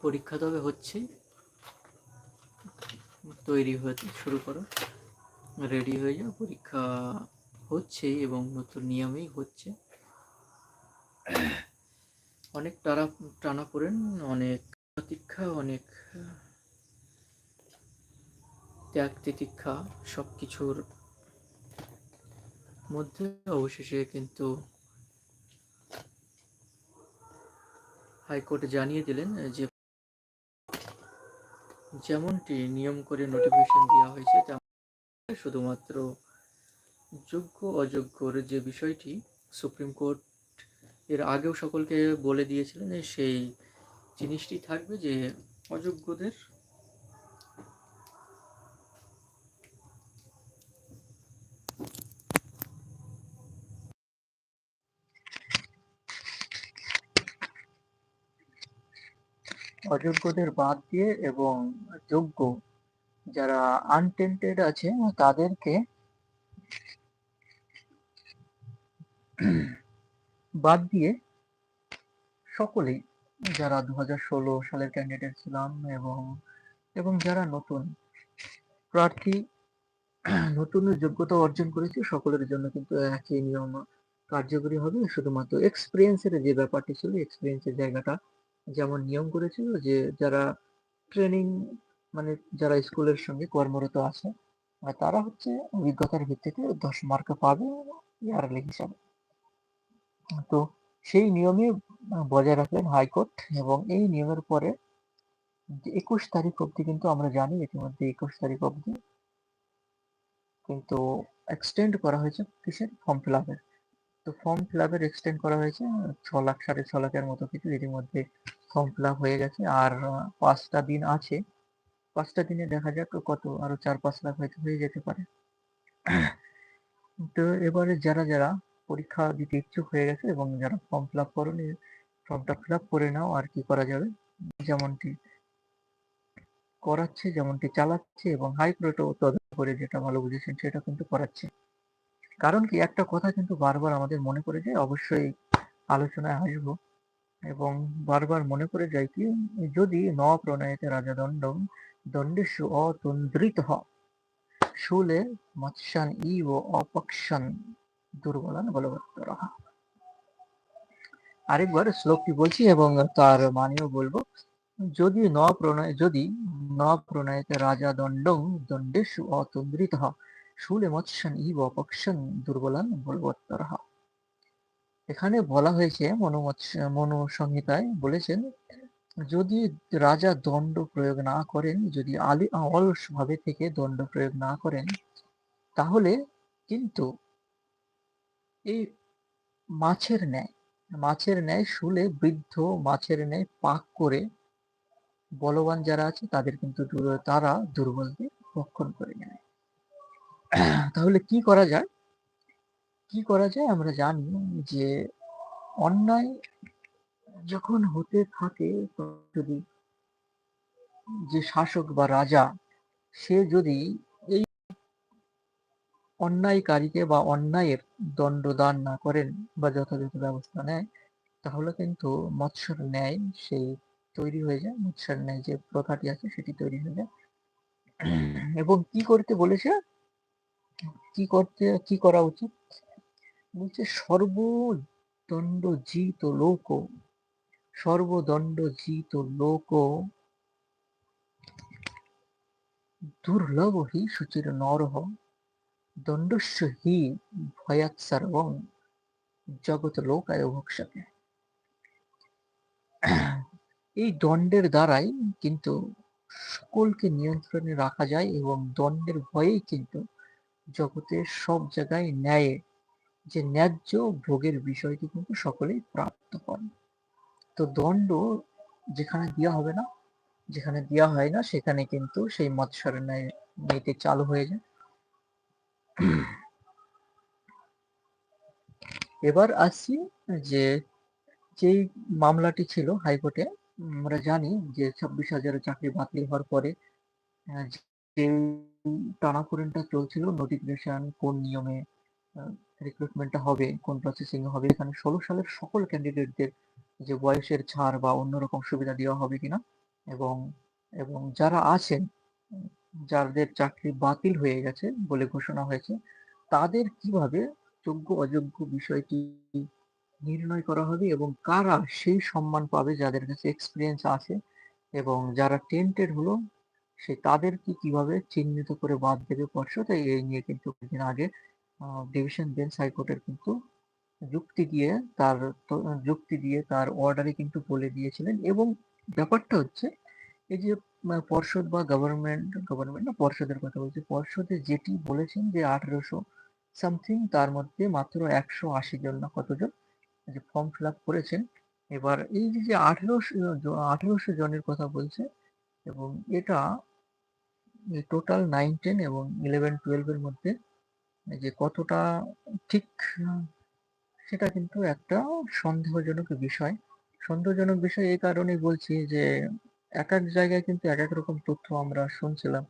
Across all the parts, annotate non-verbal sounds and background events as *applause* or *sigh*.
পরীক্ষা তবে হচ্ছে। তৈরি হতে শুরু করো। রেডি হয়ে যাও, পরীক্ষা হচ্ছে এবং নতুন নিয়মেই হচ্ছে। অনেক টানা টানা পড়েন, অনেক প্রতীক্ষা, অনেক ত্যাগ তিতিক্ষা সব কিছুর মধ্যে অবশেষে কিন্তু হাইকোর্ট জানিয়ে দিলেন যে যেমনটি নিয়ম করে নোটিফিকেশন দেওয়া হয়েছে তেমন শুধুমাত্র যোগ্য, অযোগ্যর যে বিষয়টি সুপ্রিম কোর্ট এর আগেও সকলকে বলে দিয়েছিলেন যে সেই জিনিসটি থাকবে যে অযোগ্যদের অযোগ্যদের বাদ দিয়ে এবং যোগ্য যারা আনটেন্টেড আছে, তাদেরকে বাদ দিয়ে সকলেই, যারা দু হাজার ষোলো সালের ক্যান্ডিডেট ছিলাম এবং এবং যারা নতুন প্রার্থী, নতুন যোগ্যতা অর্জন করেছে, সকলের জন্য কিন্তু একই নিয়ম কার্যকরী হবে। শুধুমাত্র এক্সপিরিয়েন্সের যে ব্যাপারটি ছিল এক্সপিরিয়েন্সের জায়গাটা যেমন নিয়ম করেছিল যে যারা ট্রেনিং মানে যারা স্কুলের সঙ্গে কর্মরত আছে তারা হচ্ছে অভিজ্ঞতার ভিত্তিতে দশ মার্ক পাবে ইয়ারলি হিসাবে। তো সেই নিয়মে বজায় রাখলেন হাইকোর্ট এবং এই নিয়মের পরে একুশ তারিখ অবধি কিন্তু আমরা জানি ইতিমধ্যে একুশ তারিখ অবধি কিন্তু এক্সটেন্ড করা হয়েছে কিসের? ফর্ম ফিল আপের তো ফর্ম ফিল আপের এক্সটেন্ড করা হয়েছে ছ লাখ সাড়ে ছ লাখের মতো কিছু ইতিমধ্যে ফর্ম ফিল আপ হয়ে গেছে। আর পাঁচটা দিন আছে। পাঁচটা দিনে দেখা যাক কত, আরও চার পাঁচ লাখ হয়তো হয়ে যেতে পারে। তো এবারে যারা যারা পরীক্ষা দিতে ইচ্ছুক হয়ে গেছে এবং যারা ফর্ম ফিল আপ করেনি ফর্মটা ফিল আপ করে নাও আর কি করা যাবে। যেমনটি করাচ্ছে, যেমনটি চালাচ্ছে এবং হাইকোর্টও তদন্ত করে যেটা ভালো বুঝেছেন, সেটা কিন্তু করাচ্ছে। কারণ কি? একটা কথা কিন্তু বারবার আমাদের মনে করে যায়, অবশ্যই আলোচনায় আসব। এবং বারবার মনে করে যাই কি, যদি ন প্রণয়তে রাজা দণ্ড দণ্ডেশু অতন্দ্রিত শুলে মৎস্যান ইব অপক্ষান দুর্বলান বলবত্তর আরেকবার শ্লোকটি বলছি এবং তার মানেও বলব, যদি ন প্রণয় যদি ন প্রণয়তে রাজা দণ্ডং দণ্ডেশু অতন্দ্রিত শুলে মৎস্যান ইব অপক্ষান দুর্বলান বলবত্তর এখানে বলা হয়েছে, মনো সংহিতায় বলেছেন, যদি রাজা দণ্ড প্রয়োগ না করেন, যদি আলি অলস ভাবে থেকে দণ্ড প্রয়োগ না করেন, তাহলে কিন্তু এই মাছের ন্যায় মাছের ন্যায় শুলে বৃদ্ধ মাছের ন্যায় পাক করে বলবান যারা আছে, তাদের কিন্তু তারা দুর্বলকে রক্ষণ করে নেয়। *coughs* তাহলে কি করা যায়? কি করা যায় আমরা জানি যে অন্যায় যখন হতে থাকে, যদি যে শাসক বা রাজা, সে যদি এই অন্যায়কারীকে বা অন্যায়ের দণ্ডদান না করেন বা যথাযথ ব্যবস্থা নেয়, তাহলে কিন্তু মৎস্যর ন্যায় সেই তৈরি হয়ে যায় মৎস্যর ন্যায় যে প্রথাটি আছে সেটি তৈরি হয়ে যায়। *coughs* এবং কি করতে বলেছে? কি করতে, কি করা উচিত? বলছে সর্বদণ্ড জিত লোক সর্বদণ্ড জিত লোক। দুর্লভ হি শুচির নরহ, দণ্ডস্য হি ভয়াত সর্বং জগৎ লোকায় ভক্ষকে। এই দণ্ডের দ্বারাই কিন্তু সকলকে নিয়ন্ত্রণে রাখা যায় এবং দণ্ডের ভয়েই কিন্তু জগতের সব জায়গায় ন্যায়, যে ন্যায্য ভোগের বিষয়টি কিন্তু সকলেই প্রাপ্ত হন তো দণ্ড যেখানে দেওয়া হবে না, যেখানে দেওয়া হয় না, সেখানে কিন্তু সেই মৎস্যর ন্যায় নীতি চালু হয়ে যায়। এবার আসছি যে যেই মামলাটি ছিল হাইকোর্টে, আমরা জানি যে ছাব্বিশ হাজারের চাকরি বাতিল হওয়ার পরে যে টানাপোড়েনটা চলছিল নোটিফিকেশন কোন নিয়মে রিক্রুটমেন্টটা হবে, কোন প্রসেসিং হবে, এখানে ষোলো সালের সকল ক্যান্ডিডেটদের যে বয়সের ছাড় বা অন্যরকম সুবিধা দেওয়া হবে কিনা এবং এবং যারা আছেন, যাদের চাকরি বাতিল হয়ে গেছে বলে ঘোষণা হয়েছে, তাদের কীভাবে যোগ্য অযোগ্য বিষয়টি নির্ণয় করা হবে এবং কারা সেই সম্মান পাবে যাদের কাছে এক্সপিরিয়েন্স আছে এবং যারা টেন্টেড হলো সে তাদেরকে কীভাবে চিহ্নিত করে বাদ দেবে পর্ষদ এই নিয়ে কিন্তু কিছুদিন আগে ডিভিশন বেঞ্চ হাইকোর্টের কিন্তু যুক্তি দিয়ে তার যুক্তি দিয়ে তার অর্ডারে কিন্তু বলে দিয়েছিলেন। এবং ব্যাপারটা হচ্ছে, এই যে পর্ষদ বা গভর্নমেন্ট গভর্নমেন্ট না, পর্ষদের কথা বলছি, পর্ষদে যেটি বলেছেন যে আঠারোশো সামথিং তার মধ্যে মাত্র একশো আশি জন না কতজন যে ফর্ম ফিল আপ করেছেন। এবার এই যে যে আঠেরোশো আঠেরোশো জনের কথা বলছে, এবং এটা টোটাল নাইন টেন এবং ইলেভেন টুয়েলভের মধ্যে যে কতটা ঠিক, সেটা কিন্তু একটা সন্দেহজনক বিষয়। সন্দেহজনক বিষয় এই কারণেই বলছি যে এক এক জায়গায় কিন্তু এক এক রকম তথ্য আমরা শুনছিলাম।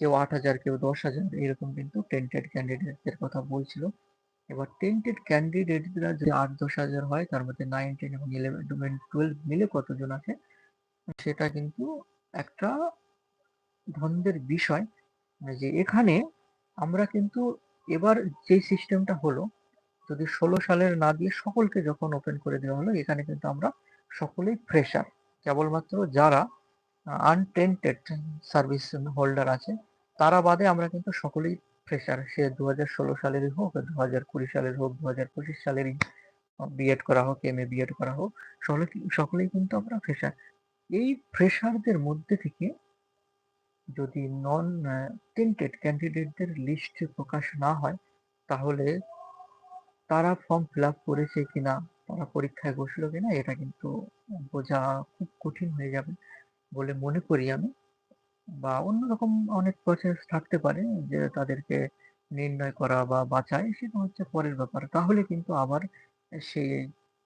কেউ আট হাজার, কেউ দশ হাজার এরকম কিন্তু টেন্টেড ক্যান্ডিডেটদের কথা বলছিল। এবার টেন্টেড ক্যান্ডিডেটরা যদি আট, দশ হাজার হয়, তার মধ্যে নাইন টেন এবং ইলেভেন টুয়েলভ মিলে কতজন আছে, সেটা কিন্তু একটা ধন্দের বিষয়, যে এখানে আমরা কিন্তু এবার যে সিস্টেমটা হলো, যদি ষোলো সালের না দিয়ে সকলকে যখন ওপেন করে দেওয়া হলো, এখানে কিন্তু আমরা সকলেই ফ্রেশার কেবলমাত্র যারা আনটেন্টেড সার্ভিস হোল্ডার আছে, তারা বাদে আমরা কিন্তু সকলেই ফ্রেশার সে দু হাজার ষোলো সালেরই হোক দু হাজার কুড়ি সালের হোক দু হাজার পঁচিশ সালেরই বিএড করা হোক এম এ বিএড করা হোক, সকলে সকলেই কিন্তু আমরা ফ্রেশার এই ফ্রেশারদের মধ্যে থেকে যদি নন টেন্টেড ক্যান্ডিডেটদের লিস্ট প্রকাশ না হয়, তাহলে তারা ফর্ম ফিল আপ করেছে কিনা, তারা পরীক্ষায় বসল কিনা, এটা কিন্তু বোঝা খুব কঠিন হয়ে যাবে বলে মনে করি আমি। বা অন্যরকম অনেক প্রসেস থাকতে পারে যে তাদেরকে নির্ণয় করা বা বাঁচায় সেটা হচ্ছে পরের ব্যাপার। তাহলে কিন্তু আবার সেই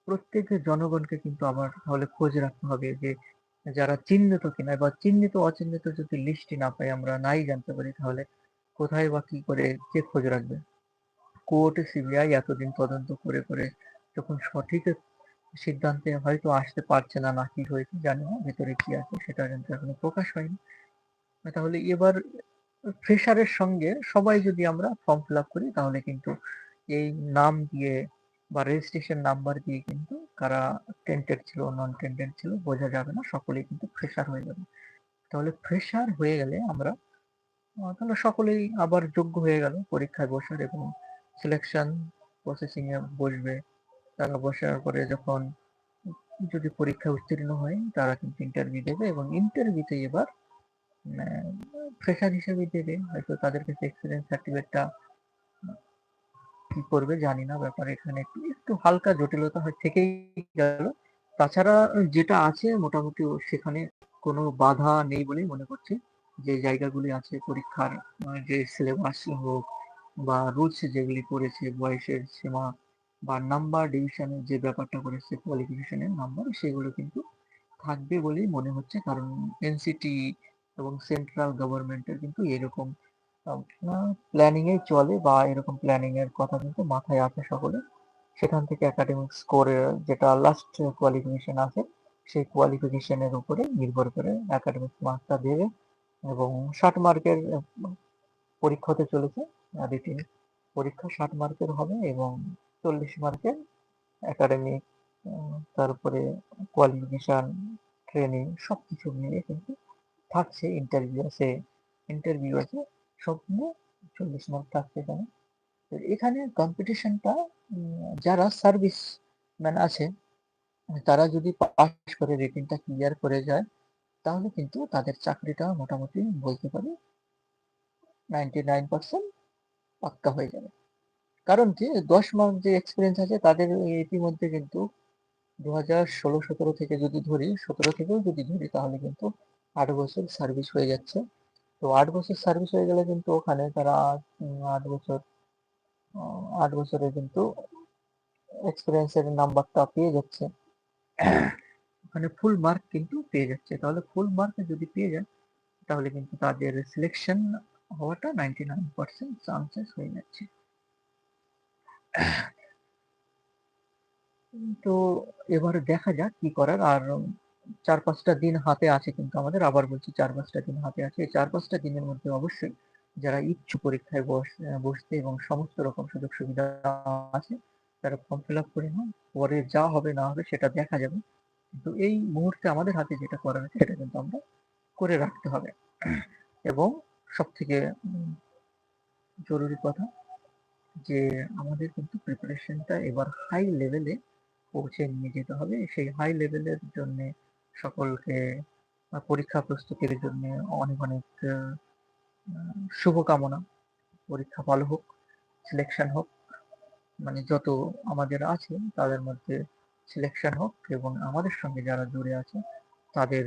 প্রত্যেক জনগণকে কিন্তু আবার তাহলে খোঁজ রাখতে হবে যে যারা চিহ্নিত কিনা বা চিহ্নিত অচিহ্নিত যদি লিস্টই না পাই, আমরা নাই জানতে পারি, তাহলে কোথায় বা কি করে কে খোঁজ রাখবে? কোর্ট সিবিআই এতদিন তদন্ত করে করে যখন সঠিক সিদ্ধান্তে হয়তো আসতে পারছে না না কি হয়েছে জানি না, ভেতরে কি আছে সেটা কিন্তু এখনও প্রকাশ হয়নি। তাহলে এবার ফ্রেশারের সঙ্গে সবাই যদি আমরা ফর্ম ফিল আপ করি, তাহলে কিন্তু এই নাম দিয়ে বা রেজিস্ট্রেশন নাম্বার দিয়ে কিন্তু কারা টেন্টেড ছিল নন টেন্টেড ছিল, বোঝা যাবে না, সকলেই কিন্তু ফ্রেশার হয়ে যাবে। তাহলে ফ্রেশার হয়ে গেলে আমরা তাহলে সকলেই আবার যোগ্য হয়ে গেল, পরীক্ষায় বসার এবং সিলেকশন প্রসেসিং এ বসবে। তারা বসার পরে যখন যদি পরীক্ষা উত্তীর্ণ হয়, তারা কিন্তু ইন্টারভিউ দেবে এবং ইন্টারভিউতে এবার ফ্রেশার হিসেবে দেবে। হয়তো তাদের কাছে এক্সপিরিয়েন্স সার্টিফিকেটটা কি করবে জানি না, ব্যাপার এখানে একটু একটু হালকা জটিলতা থেকেই গেল। তাছাড়া যেটা আছে মোটামুটি সেখানে কোনো বাধা নেই বলেই মনে করছি। যে জায়গাগুলি আছে পরীক্ষার যে সিলেবাস হোক বা রুলস যেগুলি করেছে বয়সের সীমা বা নাম্বার ডিভিশনের যে ব্যাপারটা করেছে কোয়ালিফিকেশনের নাম্বার সেগুলো কিন্তু থাকবে বলেই মনে হচ্ছে। কারণ এনসিটি এবং সেন্ট্রাল গভর্নমেন্টের কিন্তু এরকম প্ল্যানিং এ চলে বা এরকম প্ল্যানিং এর কথা কিন্তু মাথায় আছে সকলে। সেখান থেকে একাডেমিক স্কোরের যেটা লাস্ট কোয়ালিফিকেশন আছে, সেই কোয়ালিফিকেশনের উপরে নির্ভর করে একাডেমিক মার্কটা দেবে এবং ষাট মার্কের পরীক্ষা হতে চলেছে। রিটিন পরীক্ষা ষাট মার্কের হবে এবং চল্লিশ মার্কের একাডেমিক তারপরে কোয়ালিফিকেশন ট্রেনিং সব কিছু নিয়ে কিন্তু থাকছে ইন্টারভিউ আছে ইন্টারভিউ আছে সব নিয়ে চল্লিশ মার্ক থাকছে এখানে তো এখানে কম্পিটিশনটা যারা সার্ভিস ম্যান আছে, তারা যদি পাস করে রিটিনটা ক্লিয়ার করে যায়, তাহলে কিন্তু তাদের চাকরিটা মোটামুটি বলতে পারি নাইনটি নাইন পার্সেন্ট পাক্কা হয়ে যাবে। কারণ কি, দশ মার্ক যে এক্সপিরিয়েন্স আছে, তাদের ইতিমধ্যে কিন্তু দু হাজার ষোলো সতেরো থেকে যদি ধরি, সতেরো থেকেও যদি ধরি, তাহলে কিন্তু আট বছর সার্ভিস হয়ে যাচ্ছে। তো আট বছর সার্ভিস হয়ে গেলে কিন্তু ওখানে তারা আট বছর আট বছরে কিন্তু এক্সপিরিয়েন্সের নাম্বারটা পেয়ে যাচ্ছে। ওখানে ফুল মার্ক কিন্তু পেয়ে যাচ্ছে। তাহলে ফুল মার্ক যদি পেয়ে যায় তাহলে কিন্তু তাদের সিলেকশন হওয়াটা নাইনটি নাইন পার্সেন্ট চান্সেস হয়ে যাচ্ছে। তো এবারে দেখা যাক কি করার। আর চার পাঁচটা দিন হাতে আছে কিন্তু আমাদের, আবার বলছি চার পাঁচটা দিন হাতে আছে। চার পাঁচটা দিনের মধ্যে অবশ্যই যারা ইচ্ছু পরীক্ষায় বস- বসতে এবং সমস্ত রকম সুযোগ সুবিধা আছে, তারা ফর্ম ফিল আপ করে নাও পরে যা হবে না হবে সেটা দেখা যাবে। কিন্তু এই মুহূর্তে আমাদের হাতে যেটা করার আছে, সেটা কিন্তু আমরা করে রাখতে হবে। এবং সব থেকে জরুরি কথা যে আমাদের কিন্তু প্রিপারেশনটা এবার হাই লেভেলে পৌঁছে নিয়ে যেতে হবে। সেই হাই লেভেলের জন্য সকলকে পরীক্ষা প্রস্তুতির জন্য অনেক অনেক শুভকামনা। পরীক্ষা ভালো হোক সিলেকশন হোক মানে যত আমাদের আছে তাদের মধ্যে সিলেকশন হোক এবং আমাদের সঙ্গে যারা জুড়ে আছে তাদের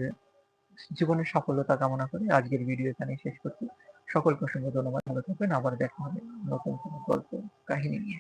জীবনের সাফল্যতা কামনা করে আজকের ভিডিও এখানে শেষ করছি। সকলকে অসংখ্য ধন্যবাদ। ভালো থাকবেন। আবার দেখা হবে নতুন কোনো গল্প, কাহিনী নিয়ে।